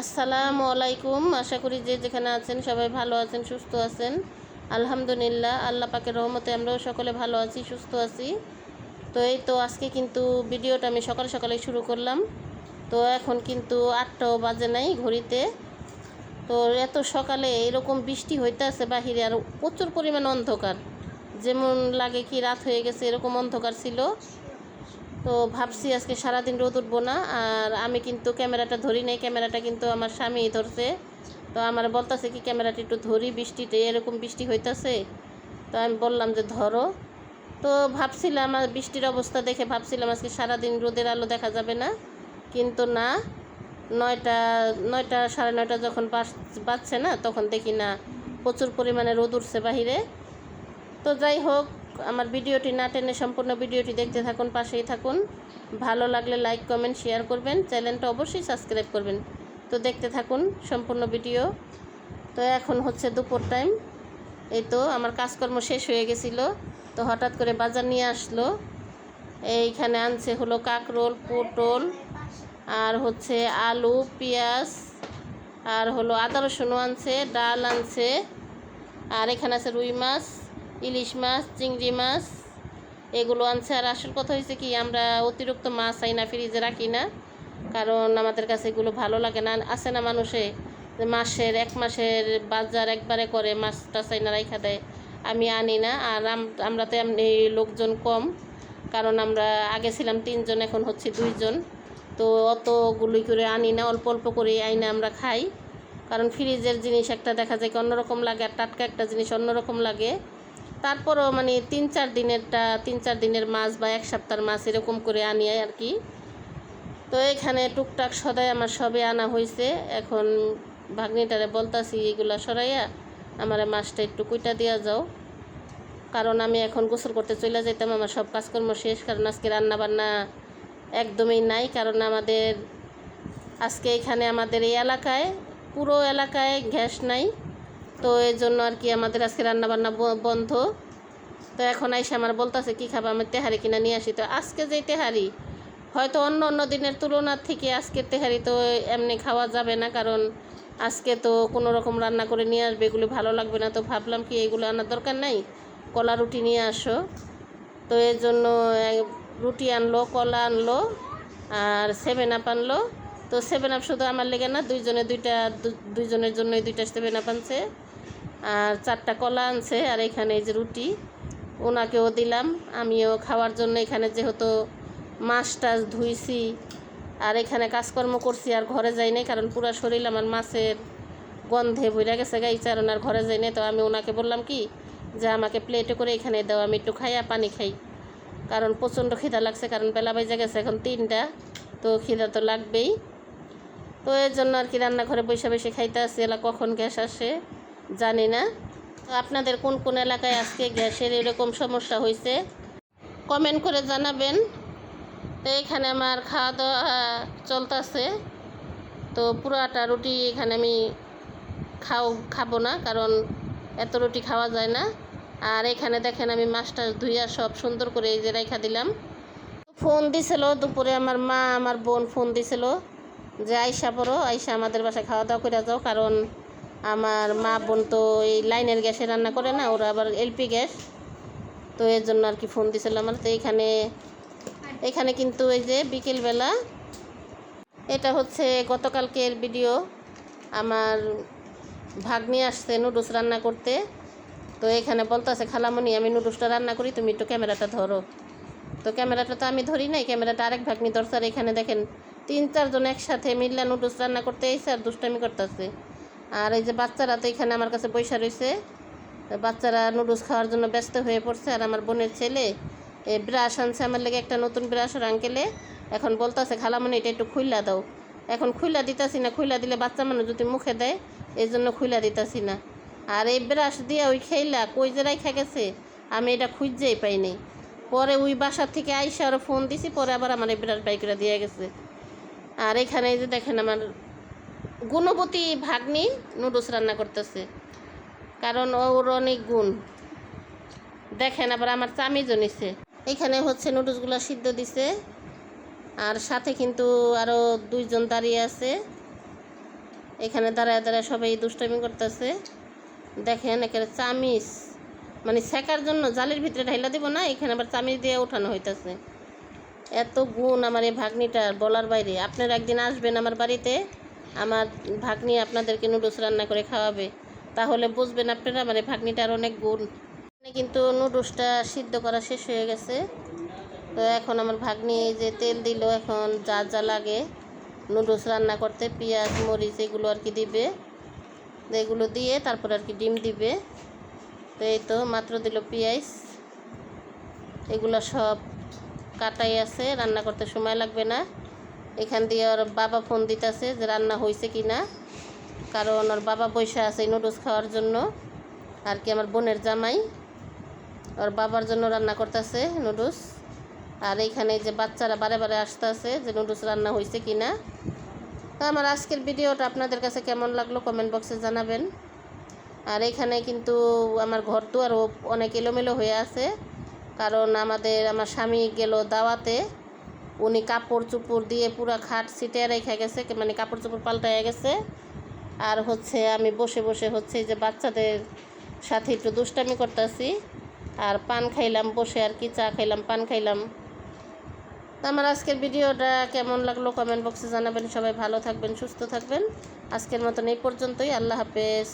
আসসালামু আলাইকুম। আশা করি যে যেখানে আছেন সবাই ভালো আছেন, সুস্থ আছেন। আলহামদুলিল্লাহ, আল্লাহ পাকের রহমতে আমরাও সকলে ভালো আছি, সুস্থ আছি। তো এই তো আজকে কিন্তু ভিডিওটা আমি সকাল সকালে শুরু করলাম। তো এখন কিন্তু আটটাও বাজে নাই ঘড়িতে। তো এত সকালে এরকম বৃষ্টি হইতে আছে বাহিরে আর প্রচুর পরিমাণ অন্ধকার। যেমন লাগে কি রাত হয়ে গেছে এরকম অন্ধকার ছিল। তো ভাবছি আজকে সারাদিন রোদ উঠবো না, আর আমি কিন্তু ক্যামেরাটা ধরি নাই, ক্যামেরাটা কিন্তু আমার স্বামী ধরছে। তো আমার বলতেছে কি, ক্যামেরাটা একটু ধরি, বৃষ্টিতে এরকম বৃষ্টি হইতাছে। তো আমি বললাম যে, ধরো। তো ভাবছিলাম, আর বৃষ্টির অবস্থা দেখে ভাবছিলাম আজকে সারাদিন রোদের আলো দেখা যাবে না। কিন্তু না, নয়টা নয়টা, সাড়ে নয়টা যখন বাজছে না, তখন দেখি না, প্রচুর পরিমাণে রোদ উঠছে বাহিরে। তো যাই হোক আমার ভিডিওটি না টেনে সম্পূর্ণ ভিডিওটি দেখতে থাকুন, পাশেই থাকুন। ভালো লাগলে লাইক, কমেন্ট, শেয়ার করবেন। চ্যানেলটা অবশ্যই সাবস্ক্রাইব করবেন। তো দেখতে থাকুন সম্পূর্ণ ভিডিও। তো এখন হচ্ছে দুপুর টাইম। এই তো আমার কাজকর্ম শেষ হয়ে গেছিল। তো হঠাৎ করে বাজার নিয়ে আসলো। এইখানে আনছে হলো কাকরোল পটল, আর হচ্ছে আলু, পেঁয়াজ, আর হলো আদা রসুনও আনছে, ডাল আনছে, আর এখানে আছে রুই মাছ। ইলিশ মাছ, চিংড়ি মাছ, এগুলো আনছে। আর আসল কথা হয়েছে কি, আমরা অতিরিক্ত মাছ চাই না ফ্রিজে রাখি না, কারণ আমাদের কাছে এগুলো ভালো লাগে না। আছে না মানুষে মাসের, এক মাসের বাজার একবারে করে মাছটা চাই না রাইখা দেয়, আমি আনি না। আর আম- আমরা তো এমনি লোকজন কম, কারণ আমরা আগে ছিলাম তিনজন, এখন হচ্ছে দুইজন। তো অতগুলি করে আনি না, অল্প অল্প করে আইনা আমরা খাই। কারণ ফ্রিজের জিনিস একটা দেখা যায় কি অন্যরকম লাগে, আর টাটকা একটা জিনিস অন্যরকম লাগে। তারপরও মানে তিন চার দিনেরটা, তিন চার দিনের মাছ বা এক সপ্তাহের মাছ এরকম করে আনি আর কি। তো এখানে টুকটাক সদাই আমার সবে আনা হয়েছে এখন ভাগ্নিটারে বলতাছি, এগুলা সরাইয়া আমার মাছটা একটু কুইটা দিয়া যাও। কারণ আমি এখন গোসল করতে চলে যেতাম আমার সব কাজকর্ম শেষ। কারণ আজকে রান্নাবান্না একদমই নাই। কারণ আমাদের, আজকে এখানে আমাদের এই এলাকায়, পুরো এলাকায় গ্যাস নাই। তো এই জন্য আর কি আমাদের আজকে রান্নাবান্না বন্ধ। তো এখন আইসা আমার বলতেছে, কী খাবা? আমি তেহারি কিনা নিয়ে আসি। তো আজকে যে তেহারি, হয়তো অন্য অন্য দিনের তুলনার থেকে আজকের তেহারি তো এমনি খাওয়া যাবে না, কারণ আজকে তো কোনো রকম রান্না করে নিয়ে আসবে, এগুলো ভালো লাগবে না। তো ভাবলাম কি, এগুলো আনার দরকার নাই? কলা রুটি নিয়ে আসো। তো এর জন্য রুটি আনলো, কলা আনলো, আর সেভেন আপ আনলো। তো সেভেন আপ শুধু আমার লেগে না, দুইজনে দুইটা দুইজনের জন্যই দুইটা সেভেন আপ আনছে। আর চারটা কলা আনছে, আর এখানে এই যে রুটি। ওনাকেও দিলাম, আমিও খাওয়ার জন্য এখানে যেহেতু মাছ টাছ ধুইছি, আর এখানে কাজকর্ম করছি, আর ঘরে যাই নাই, কারণ পুরা শরীর আমার মাছের গন্ধে ভইরা গেছে গাই চারণ আর ঘরে যাই নাই। তো আমি ওনাকে বললাম কি, যে আমাকে প্লেটে করে এখানে দাও, আমি একটু খাইয়া পানি খাই। কারণ প্রচণ্ড খিদা লাগছে, কারণ বেলা বাইজা গেছে এখন তিনটা, তো খিদা তো লাগবেই। তো এর জন্য আর কি রান্নাঘরে বসে বসে খাইতে আসছি এলা কখন গ্যাস আসে। জানি না। তো আপনাদের কোন কোন এলাকায় আজকে গ্যাসের এরকম সমস্যা হয়েছে কমেন্ট করে জানাবেন। তো এখানে আমার খাওয়া দাওয়া চলতেছে। তো পুরাটা রুটি এখানে আমি খাও, খাব না, কারণ এত রুটি খাওয়া যায় না। আর এখানে দেখেন আমি মাছটা ধুইয়া সব সুন্দর করে এই যে রেখা দিলাম। ফোন দিছিল, দুপুরে আমার মা, আমার বোন ফোন দিছিল যে আইসা পড়ো, আইসা আমাদের বাসায় খাওয়া দাওয়া করে যাও, কারণ আমার মা বোন তো এই লাইনের গ্যাসে রান্না করে না, ওরা আবার এলপি গ্যাস। তো এর জন্য আর কি ফোন দিছিল আমার। তো এখানে এখানে কিন্তু এই যে বিকেলবেলা, এটা হচ্ছে গতকালকের ভিডিও আমার ভাগ্নি আসছে নুডলস রান্না করতে। তো এখানে বলতেছে খালামণি আমি নুডলসটা রান্না করি, তুমি একটু ক্যামেরাটা ধরো। তো ক্যামেরাটা তো আমি ধরি নাই, ক্যামেরাটা আরেক ভাগ্নি দরকার এখানে দেখেন, তিন চারজন একসাথে মিল্লা নুডলস রান্না করতে এসে আর দুষ্টামি করতেছে। আর এই যে বাচ্চারা তো এখানে আমার কাছে পয়সা রয়েছে বাচ্চারা নুডলস খাওয়ার জন্য ব্যস্ত হয়ে পড়ছে। আর আমার বোনের ছেলে এই ব্রাশ আনছে। আমার লেগে একটা নতুন ব্রাশ ওর আঙ্কেলে। এখন বলতেছে খালামণি এটা একটু খুইলা দাও। এখন খুইলা দিতাছি না। খুইলা দিলে বাচ্চা মানুষ যদি মুখে দেয়, এই জন্য খুইলা দিতাছি না। আর এই ব্রাশ দিয়ে ওই খেইলা কই যে রাইখা গেছে? আমি এটা খুঁজেই পাইনি। পরে ওই বাসার থেকে আইসা আরও ফোন দিছি। পরে আবার আমার এই ব্রাশ বাইকরা দিয়ে গেছে। আর এখানে যে দেখেন আমার গুণবতী ভাগ্নি নুডলস রান্না করতেছে। কারণ ওর অনেক গুণ। দেখেন আবার আমার চামিজও নিছে। এখানে হচ্ছে নুডলসগুলো সিদ্ধ দিছে। আর সাথে কিন্তু আরও দুইজন দাঁড়িয়ে আছে। এখানে দাঁড়ায় দাঁড়ায় সবাই দুষ্টামি করতেছে। দেখেন এখানে চামিচ মানে শেখার জন্য জালের ভিতরে ঢাইলা দিব না, এখানে আবার চামিচ দিয়ে উঠানো হইতাছে। এত গুণ আমার এই ভাগ্নিটার বলার বাইরে। আপনারা একদিন আসবেন আমার বাড়িতে। আমার ভাগ্নি আপনাদেরকে নুডলস রান্না করে খাওয়াবে, তাহলে বুঝবেন আপনারা মানে ভাগ্নিটার অনেক গুণ। কিন্তু নুডলসটা সিদ্ধ করা শেষ হয়ে গেছে। তো এখন আমার ভাগ্নি যে তেল দিল, এখন যা যা লাগে নুডলস রান্না করতে, পেঁয়াজ, মরিচ, এগুলো আর কি দিবে। এগুলো দিয়ে তারপর আর কি ডিম দিবে। তো এই তো মাত্র দিল পেঁয়াজ। এগুলো সব কাটাই আছে, রান্না করতে সময় লাগবে না। এখান দিয়ে ওর বাবা ফোন দিতেছে যে রান্না হয়েছে কি না কারণ ওর বাবা বৈশা আছে নুডলস খাওয়ার জন্য। আর কি আমার বোনের জামাই। ওর বাবার জন্য রান্না করতেছে নুডলস আর এইখানে যে বাচ্চারা বারে বারে আসতেছে যে নুডলস রান্না হয়েছে কি না আমার আজকের ভিডিওটা আপনাদের কাছে কেমন লাগল কমেন্ট বক্সে জানাবেন। আর এখানে কিন্তু আমার ঘর দুয়ারও অনেক এলোমেলো হয়ে আছে। কারণ আমাদের, আমার স্বামী গেল দাওয়াতে। উনি কাপড় চুপড় দিয়ে পুরো খাট সিটে রেখে গেছে মানে কাপড় চুপড় পাল্টায় গেছে। আর হচ্ছে আমি বসে বসে হচ্ছে যে বাচ্চাদের সাথে একটু দুষ্টামি করতেছি। আর পান খাইলাম, বসে আর কি চা খাইলাম, পান খাইলাম। আমার আজকের ভিডিওটা কেমন লাগল কমেন্ট বক্সে জানাবেন। সবাই ভালো থাকবেন, সুস্থ থাকবেন। আজকের মতন এই পর্যন্তই। আল্লাহ হাফেজ।